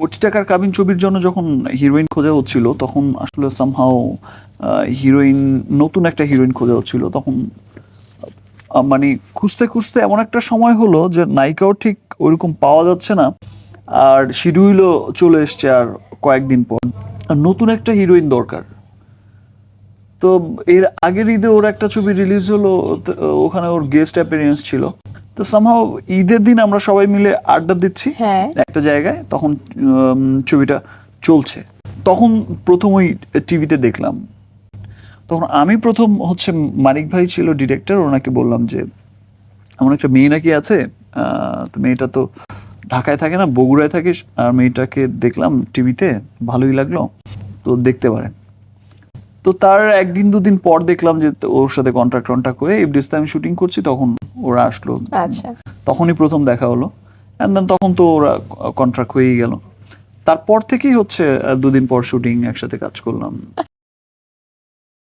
কোটি টাকার কাবিন ছবির জন্য যখন হিরোইন খোঁজা হচ্ছিল, তখন আসলে সামহাও হিরোইন, নতুন একটা হিরোইন খোঁজা হচ্ছিল। তখন মানে খুঁজতে খুঁজতে এমন একটা সময় হলো যে নায়িকাও ঠিক ওইরকম পাওয়া যাচ্ছে না, আর শিডিউলও চলে এসছে আর কয়েকদিন পর। নতুন একটা হিরোইন দরকার। তো এর আগের ঈদে ওর একটা ছবি রিলিজ হলো ওখানে ওর গেস্ট অ্যাপিয়ারেন্স ছিল। তো সামহাও ঈদের দিন আমরা সবাই মিলে আড্ডা দিচ্ছি হ্যাঁ। একটা জায়গায় তখন ছবিটা চলছে। তখন প্রথম ওই টিভিতে দেখলাম। তখন আমি প্রথম হচ্ছে মানিক ভাই ছিল ডিরেক্টর ওনাকে বললাম যে আমার একটা মেয়ে নাকি আছে? আহ, তো মেয়েটা তো ঢাকায় থাকে না বগুড়ায় থাকে আর মেয়েটাকে দেখলাম টিভিতে ভালোই লাগল। তো দেখতে পারেন। তো তার একদিন দুদিন পর দেখলাম যে ওর সাথে কন্ট্রাক্ট কন্ট্রাক্ট করে ডিস্তে আমি শুটিং করছি তখন ওরা আসলো। আচ্ছা। তখনই প্রথম দেখা হলো। অ্যান্ড দেন তখন তো ওরা কন্ট্রাক্ট হয়েই গেল। তারপর থেকেই হচ্ছে দুদিন পর শুটিং একসাথে কাজ করলাম।